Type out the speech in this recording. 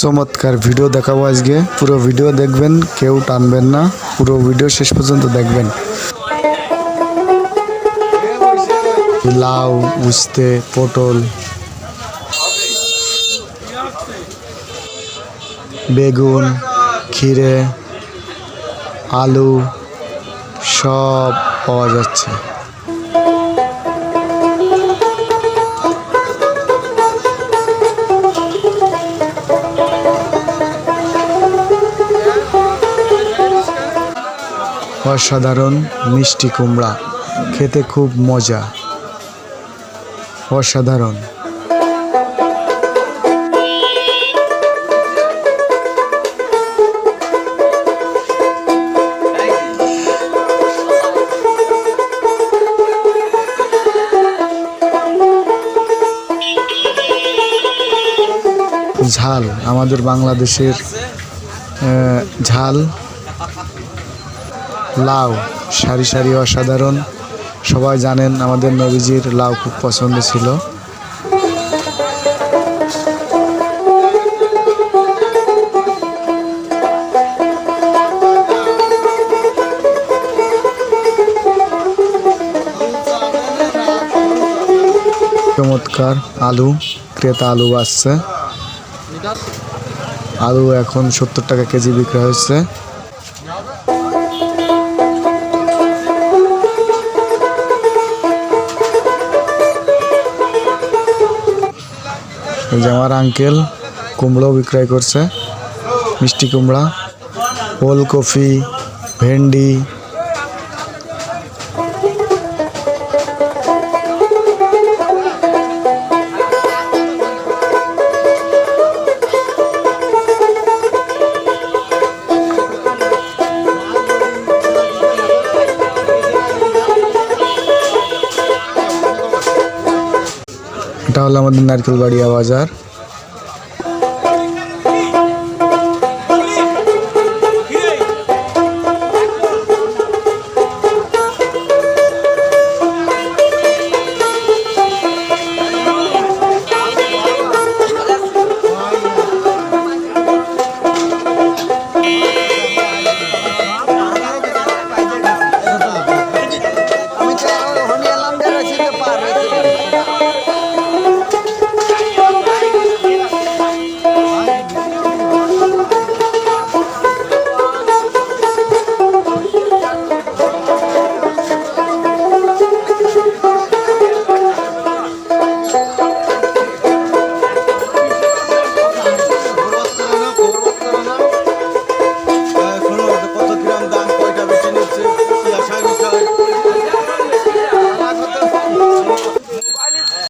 চমৎকার ভিডিও দেখাবো আজকে। পুরো ভিডিও দেখবেন, কেউ টানবেন না। পুরো ভিডিও শেষ পর্যন্ত দেখবেন। লাউ, উস্তে, পটল। বেগুন, ক্ষীরে, আলু, সব পাওয়া যাচ্ছে। অসাধারণ মিষ্টি কুমড়া। খেতে খুব মজা। অসাধারণ। ঝাল। আমাদের বাংলাদেশের ঝাল লাউ, সারি সারি অসাধারণ। সবাই জানেন আমাদের নবীজির লাউ খুব পছন্দ ছিল। চমৎকার আলু, ক্রেতা আলু আসছে আলু এখন সত্তর টাকা কেজি বিক্রি হচ্ছে এই যে আমার আঙ্কেল কুমড়ো বিক্রয় করছে মিষ্টি কুমড়া ওলকপি ভেন্ডি এটা হলো আমাদের নারকেলবাড়িয়া বাজার।